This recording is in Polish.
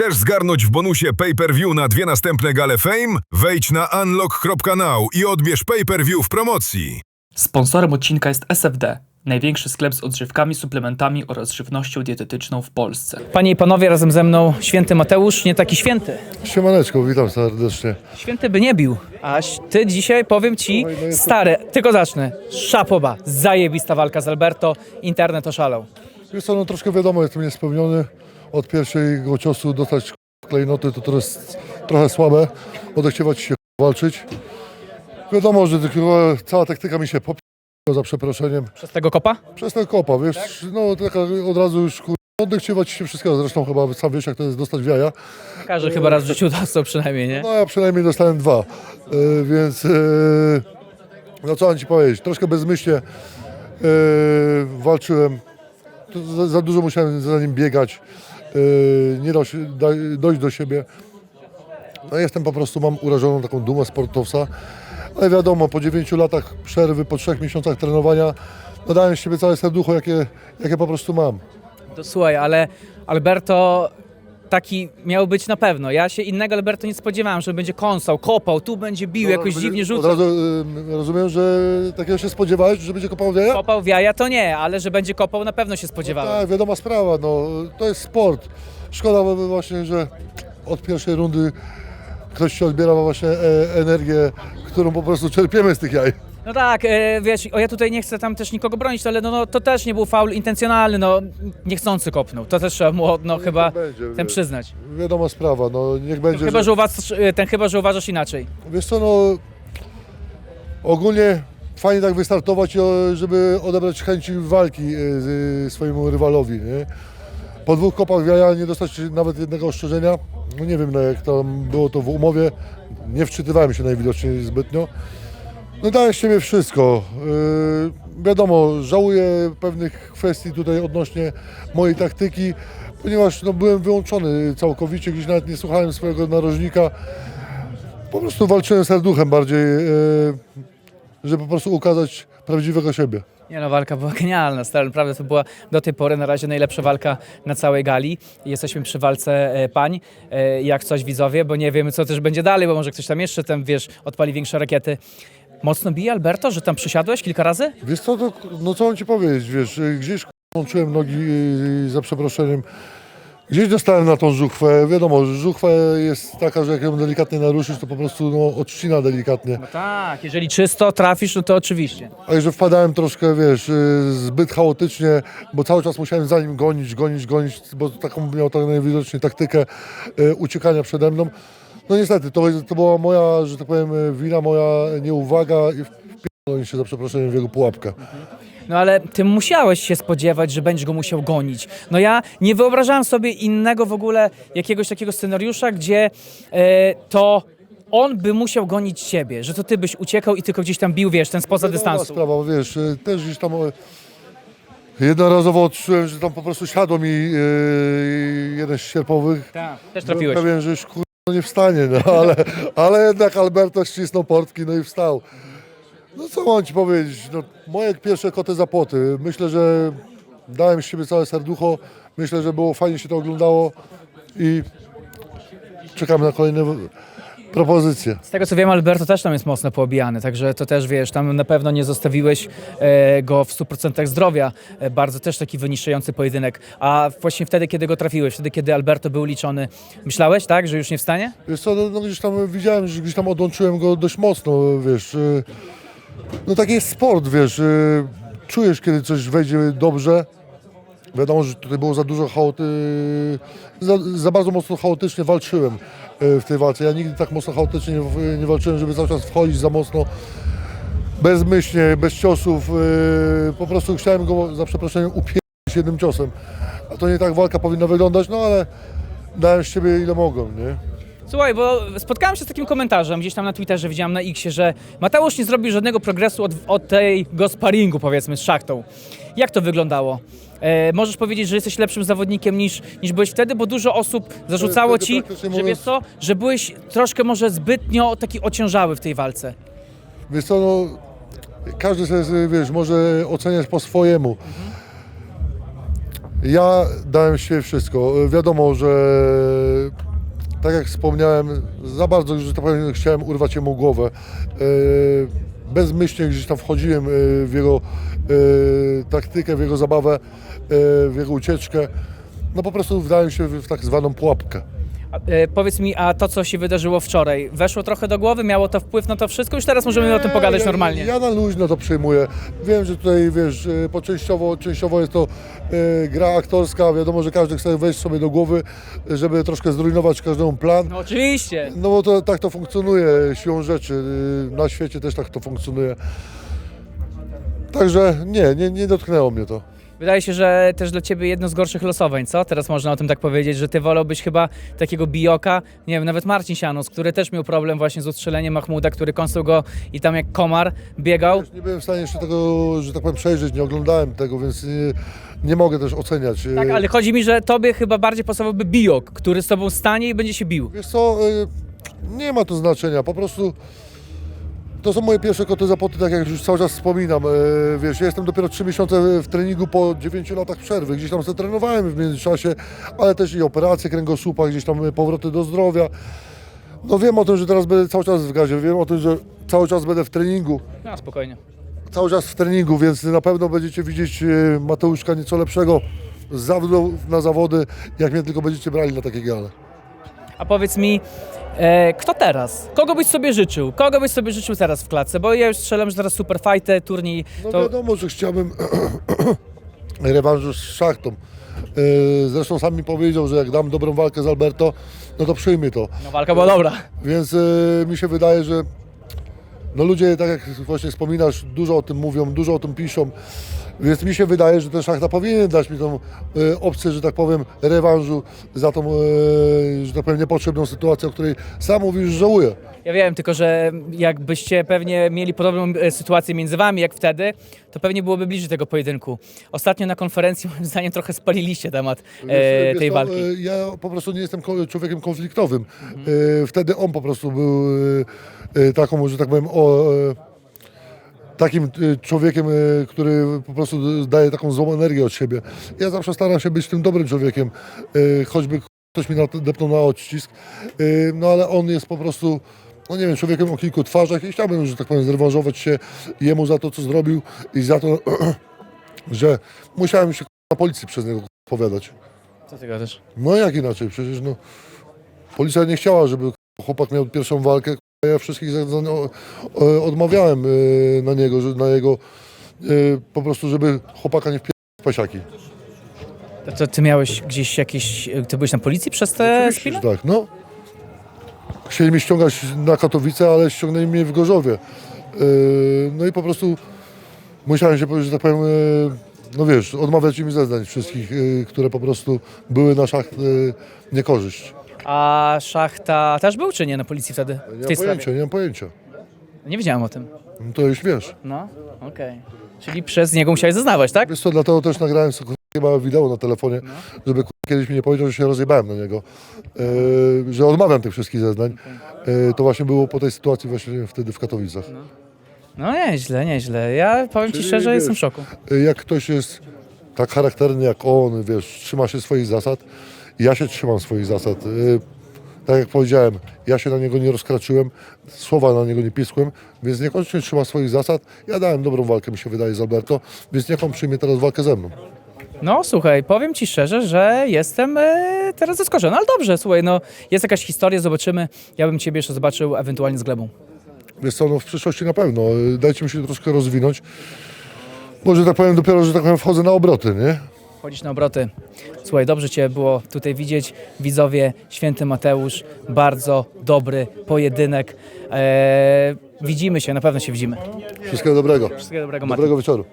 Chcesz zgarnąć w bonusie pay-per-view na dwie następne gale Fame? Wejdź na unlock.now i odbierz pay-per-view w promocji. Sponsorem odcinka jest SFD, największy sklep z odżywkami, suplementami oraz żywnością dietetyczną w Polsce. Panie i panowie, razem ze mną święty Mateusz, nie taki święty. Siemaneczko, witam serdecznie. Święty by nie bił, a ty dzisiaj powiem ci, no jest to- stary, tylko zacznę. Szapoba, zajebista walka z Alberto, internet oszalał. Wiesz co, no troszkę wiadomo, jestem niespełniony. Od pierwszego ciosu dostać klejnoty to teraz trochę słabe. Odechciewać się walczyć. Wiadomo, że cała taktyka mi się popi... za przeproszeniem. Przez tego kopa? Przez ten kopa, wiesz, no taka od razu już kur... Odechciewać się wszystkiego. Zresztą chyba sam wiesz, jak to jest dostać w jaja. Każdy chyba raz w życiu dostał przynajmniej, nie? No ja przynajmniej dostałem dwa, e, więc e, no co mam ci powiedzieć, troszkę bezmyślnie e, walczyłem, za, za dużo musiałem za nim biegać, e, nie dał się dojść do siebie. No jestem po prostu, mam urażoną taką dumę sportowca, ale wiadomo, po 9 latach przerwy, po 3 miesiącach trenowania, no dałem z siebie całe serducho, jakie, jakie po prostu mam. To słuchaj, ale Alberto taki miał być na pewno. Ja się innego Alberto nie spodziewałem, że będzie kąsał, kopał, tu będzie bił, jakoś Od dziwnie Od rzucał. razu e, rozumiem, że takiego się spodziewałeś, że będzie kopał w jaja? Kopał w jaja to nie, ale że będzie kopał na pewno się spodziewałem. Tak, wiadoma sprawa, no to jest sport. Szkoda właśnie, że od pierwszej rundy ktoś ci odbiera właśnie e, energię, którą po prostu czerpiemy z tych jaj. No tak, e, wiesz, o ja tutaj nie chcę tam też nikogo bronić, ale no, no to też nie był faul intencjonalny, no niechcący kopnął. To też trzeba mu no, chyba będzie, ten wiesz. przyznać. Wiadoma sprawa, no niech będzie. Chyba, że- uważasz, e, ten chyba, że uważasz inaczej. Wiesz co, no ogólnie fajnie tak wystartować, o, żeby odebrać chęci walki e, z, e, swojemu rywalowi. Nie? Po dwóch kopach w jaja nie dostać nawet jednego ostrzeżenia. No nie wiem, no, jak tam było to w umowie. Nie wczytywałem się najwidoczniej zbytnio. No dałem z siebie wszystko. Yy, wiadomo, żałuję pewnych kwestii tutaj odnośnie mojej taktyki, ponieważ no, byłem wyłączony całkowicie, gdzieś nawet nie słuchałem swojego narożnika. Po prostu walczyłem serduchem bardziej, yy, żeby po prostu ukazać prawdziwego siebie. Nie no, walka była genialna, stary, naprawdę to była do tej pory na razie najlepsza walka na całej gali. Jesteśmy przy walce e, pań, e, jak coś widzowie, bo nie wiemy co też będzie dalej, bo może ktoś tam jeszcze tam, wiesz, odpali większe rakiety. Mocno bije Alberto, że tam przysiadłeś kilka razy? Wiesz co, to, no co mam Ci powiedzieć, wiesz, y, gdzieś łączyłem nogi y, za przeproszeniem, gdzieś dostałem na tą żuchwę, wiadomo, żuchwa jest taka, że jak ją delikatnie naruszysz, to po prostu no, odcina delikatnie, No tak, jeżeli czysto trafisz, no to oczywiście. a że wpadałem troszkę, wiesz, y, zbyt chaotycznie, bo cały czas musiałem za nim gonić, gonić, gonić, bo taką miał tak najwidoczniej taktykę y, uciekania przede mną. No niestety, to, to była moja, że tak powiem, wina, moja nieuwaga i wpierdolę się za przeproszeniem w jego pułapkę. No ale ty musiałeś się spodziewać, że będziesz go musiał gonić. No ja nie wyobrażałem sobie innego w ogóle jakiegoś takiego scenariusza, gdzie e, to on by musiał gonić ciebie, że to ty byś uciekał i tylko gdzieś tam bił, wiesz, ten spoza Wiadoma dystansu. sprawa, bo wiesz, y, też gdzieś tam y, jednorazowo odczułem, że tam po prostu siadło mi y, jeden z sierpowych. Tak, też Byłem trafiłeś. pewien, że już kur... nie wstanie, no ale, ale jednak Alberto ścisnął portki, no i wstał. No co mam Ci powiedzieć, no, moje pierwsze koty za płoty. Myślę, że dałem z siebie całe serducho, myślę, że było fajnie się to oglądało i czekamy na kolejne propozycje. Z tego co wiem, Alberto też tam jest mocno poobijany, także to też wiesz, tam na pewno nie zostawiłeś e, go w 100% zdrowia. E, bardzo też taki wyniszczający pojedynek. A właśnie wtedy, kiedy go trafiłeś, wtedy, kiedy Alberto był liczony, myślałeś, tak, że już nie wstanie? Wiesz co, no, no gdzieś tam widziałem, że gdzieś tam odłączyłem go dość mocno, wiesz. y, No taki jest sport, wiesz. y, Czujesz, kiedy coś wejdzie dobrze. Wiadomo, że tutaj było za dużo chaoty, za, za bardzo mocno chaotycznie walczyłem y, w tej walce. Ja nigdy tak mocno chaotycznie nie, nie walczyłem, żeby cały czas wchodzić za mocno, bezmyślnie, bez ciosów. y, Po prostu chciałem go, za przeproszeniem, upierać jednym ciosem. A to nie tak walka powinna wyglądać, no ale dałem z siebie ile mogłem, nie? Słuchaj, bo spotkałem się z takim komentarzem gdzieś tam na Twitterze, widziałem na Xie, że Mateusz nie zrobił żadnego progresu od, od tego sparingu, powiedzmy, z szachtą. Jak to wyglądało? E, możesz powiedzieć, że jesteś lepszym zawodnikiem niż, niż byłeś wtedy, bo dużo osób zarzucało wtedy ci, praktycznie że mówiąc- wiesz co, że byłeś troszkę może zbytnio taki ociężały w tej walce. Wiesz co, no, każdy sobie, wiesz, może oceniać po swojemu. Ja dałem się wszystko. Wiadomo, że tak jak wspomniałem, za bardzo, że tak powiem, chciałem urwać jemu głowę. E, Bezmyślnie gdzieś tam wchodziłem e, w jego e, taktykę, w jego zabawę, e, w jego ucieczkę. No po prostu wdałem się w tak zwaną pułapkę. E, powiedz mi, a to, co się wydarzyło wczoraj, weszło trochę do głowy, miało to wpływ na to wszystko? Już teraz możemy o tym pogadać ja, normalnie. Ja na luźno to przyjmuję. Wiem, że tutaj, wiesz, e, po częściowo, częściowo jest to e, gra aktorska. Wiadomo, że każdy chce wejść sobie do głowy, żeby troszkę zrujnować każdemu plan. No oczywiście. No bo to, tak to funkcjonuje siłą rzeczy. y, Na świecie też tak to funkcjonuje. Także nie, nie, nie dotknęło mnie to. Wydaje się, że też dla ciebie jedno z gorszych losowań, co? Teraz można o tym tak powiedzieć, że ty wolałbyś chyba takiego bioka, nie wiem, nawet Marcin Sianus, który też miał problem właśnie z ustrzeleniem Mahmuda, który kąsał go i tam jak komar biegał. Nie byłem w stanie jeszcze tego, że tak powiem, przejrzeć, nie oglądałem tego, więc nie, nie mogę też oceniać. y, Tak, ale chodzi mi, że tobie chyba bardziej pasowałby biok, który z tobą stanie i będzie się bił. Wiesz co, y, nie ma to znaczenia, po prostu to są moje pierwsze koty zapoty, tak jak już cały czas wspominam. Y, Wiesz, ja jestem dopiero 3 miesiące w treningu po 9 latach przerwy, gdzieś tam trenowałem w międzyczasie, ale też i operacje kręgosłupa, gdzieś tam powroty do zdrowia. No wiem o tym, że teraz będę cały czas w gazie, wiem o tym, że cały czas będę w treningu, No spokojnie. cały czas w treningu, więc na pewno będziecie widzieć y, Mateuszka nieco lepszego z zawodu na zawody, jak mnie tylko będziecie brali na takie gale. A powiedz mi, e, kto teraz? Kogo byś sobie życzył? Kogo byś sobie życzył teraz w klatce? Bo ja już strzelam, że teraz super fighty, turniej, No to wiadomo, że chciałbym rewanżu z Szachtą. Yy, Zresztą sam mi powiedział, że jak dam dobrą walkę z Alberto, no to przyjmie to. no, walka była dobra. Więc yy, mi się wydaje, że no ludzie, tak jak właśnie wspominasz, dużo o tym mówią, dużo o tym piszą. Więc mi się wydaje, że ten Szachta powinien dać mi tą yy, opcję, że tak powiem, rewanżu za tą, yy, że tak powiem, niepotrzebną sytuację, o której sam mówisz, że żałuję. Ja wiem, tylko że jakbyście pewnie mieli podobną e, sytuację między wami jak wtedy, to pewnie byłoby bliżej tego pojedynku. Ostatnio na konferencji moim zdaniem trochę spaliliście temat e, Wiesz, tej wiesz co, walki. e, Ja po prostu nie jestem ko- człowiekiem konfliktowym. E, Wtedy on po prostu był e, e, taką, że tak powiem, o, e, takim e, człowiekiem, e, który po prostu daje taką złą energię od siebie. Ja zawsze staram się być tym dobrym człowiekiem, choćby ktoś mi depnął na odcisk, no ale on jest po prostu no nie wiem, człowiekiem o kilku twarzach i chciałbym, że tak powiem, zrewanżować się jemu za to, co zrobił i za to, że musiałem się na policji przez niego odpowiadać. Co ty gadasz? No jak inaczej, przecież no, policja nie chciała, żeby chłopak miał pierwszą walkę. Ja wszystkich zeznań o- o- odmawiałem y, na niego, na jego, y, po prostu, żeby chłopaka nie wpierdał w pasiaki. To, ty miałeś gdzieś jakieś, ty byłeś na policji przez te Oczywiście, że tak, no. Chcieli mnie ściągać na Katowice, ale ściągnęli mnie w Gorzowie. No i po prostu musiałem się, że tak powiem, no wiesz, odmawiać im zeznań wszystkich, które po prostu były na szacht niekorzyść. A szachta też był czy nie na policji wtedy? Nie W mam tej pojęcia, nie mam pojęcia. Nie wiedziałem o tym. No to już wiesz. No, okej. Czyli przez niego musiałeś zeznawać, tak? Wiesz co, dlatego też nagrałem sobie chyba wideo na telefonie, żeby kurwa, kiedyś mi nie powiedział, że się rozjebałem na niego, e, że odmawiam tych wszystkich zeznań. E, to właśnie było po tej sytuacji właśnie wtedy w Katowicach. No nieźle, nieźle. Ja powiem ci Czyli szczerze, wiesz, jestem w szoku. E, jak ktoś jest tak charakterny jak on, wiesz, trzyma się swoich zasad, ja się trzymam swoich zasad. E, tak jak powiedziałem, ja się na niego nie rozkraczyłem, słowa na niego nie piskłem, więc niekoniecznie trzyma swoich zasad. Ja dałem dobrą walkę, mi się wydaje, z Alberto, więc niech on przyjmie teraz walkę ze mną. No słuchaj, powiem ci szczerze, że jestem e, teraz zaskoczony, ale dobrze, słuchaj, no jest jakaś historia, zobaczymy. Ja bym ciebie jeszcze zobaczył ewentualnie z glebą. Wiesz co, no w przyszłości na pewno. Dajcie mi się troszkę rozwinąć. Może tak powiem, dopiero, że tak powiem, wchodzę na obroty, nie? Chodzisz na obroty. Słuchaj, dobrze cię było tutaj widzieć. Widzowie, święty Mateusz, bardzo dobry pojedynek. E, widzimy się, na pewno się widzimy. Wszystkiego dobrego. Wszystkiego dobrego, Mateusz. Dobrego wieczoru.